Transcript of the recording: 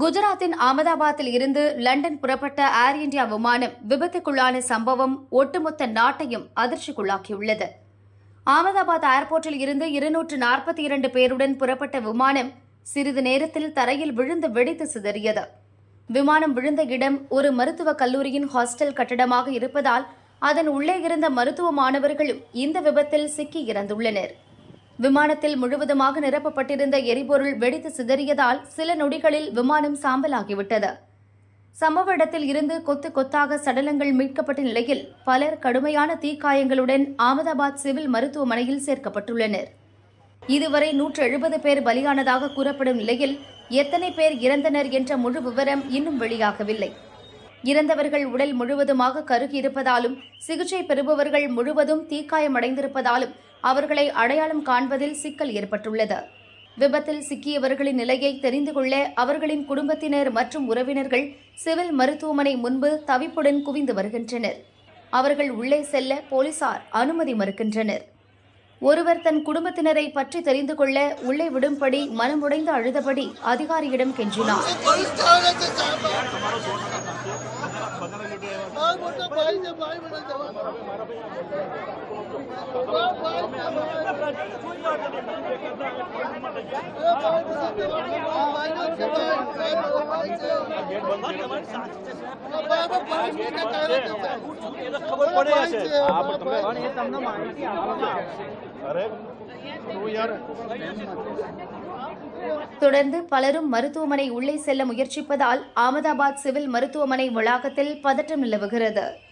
குஜராத்தின் அகமதாபாத்தில் இருந்து லண்டன் புறப்பட்ட ஏர் இந்தியா விமானம் விபத்துக்குள்ளான சம்பவம் ஒட்டுமொத்த நாட்டையும் அதிர்ச்சிக்குள்ளாக்கியுள்ளது. அகமதாபாத் ஏர்போர்ட்டில் இருந்து இருநூற்று நாற்பத்தி இரண்டு பேருடன் புறப்பட்ட விமானம் சிறிது நேரத்தில் தரையில் விழுந்து வெடித்து சிதறியது. விமானம் விழுந்த இடம் ஒரு மருத்துவக் கல்லூரியின் ஹாஸ்டல் கட்டடமாக இருப்பதால் அதன் உள்ளே இருந்த மருத்துவ மாணவர்களும் இந்த விபத்தில் சிக்கி இறந்துள்ளனர். விமானத்தில் முழுவதுமாக நிரப்பப்பட்டிருந்த எரிபொருள் வெடித்து சிதறியதால் சில நொடிகளில் விமானம் சாம்பலாகிவிட்டது. சம்பவ இடத்தில் இருந்து கொத்து கொத்தாக சடலங்கள் மீட்கப்பட்ட நிலையில் பலர் கடுமையான தீக்காயங்களுடன் அகமதாபாத் சிவில் மருத்துவமனையில் சேர்க்கப்பட்டுள்ளனர். இதுவரை நூற்று எழுபது பேர் பலியானதாக கூறப்படும் நிலையில் எத்தனை பேர் இறந்தனர் என்ற முழு விவரம் இன்னும் வெளியாகவில்லை. இறந்தவர்கள் உடல் முழுவதுமாக கருகி இருப்பதாலும் சிகிச்சை பெறுபவர்கள் முழுவதும் தீக்காயமடைந்திருப்பதாலும் அவர்களை அடையாளம் காண்பதில் சிக்கல் ஏற்பட்டுள்ளது. விபத்தில் சிக்கியவர்களின் நிலையை தெரிந்து கொள்ள அவர்களின் குடும்பத்தினர் மற்றும் உறவினர்கள் சிவில் மருத்துவமனை முன்பு தவிப்புடன் குவிந்து வருகின்றனர். அவர்கள் உள்ளே செல்ல போலீசார் அனுமதி மறுக்கின்றனர். ஒருவர் தன் குடும்பத்தினரை பற்றி தெரிந்து கொள்ள உள்ளே விடும்படி மனமுடைந்து அழுதபடி அதிகாரியிடம் கெஞ்சினார். தொடர்ந்து பலரும் மருத்துவமனை உள்ளே செல்ல முயற்சிப்பதால் அகமதாபாத் சிவில் மருத்துவமனை வளாகத்தில் பதற்றம் நிலவுகிறது.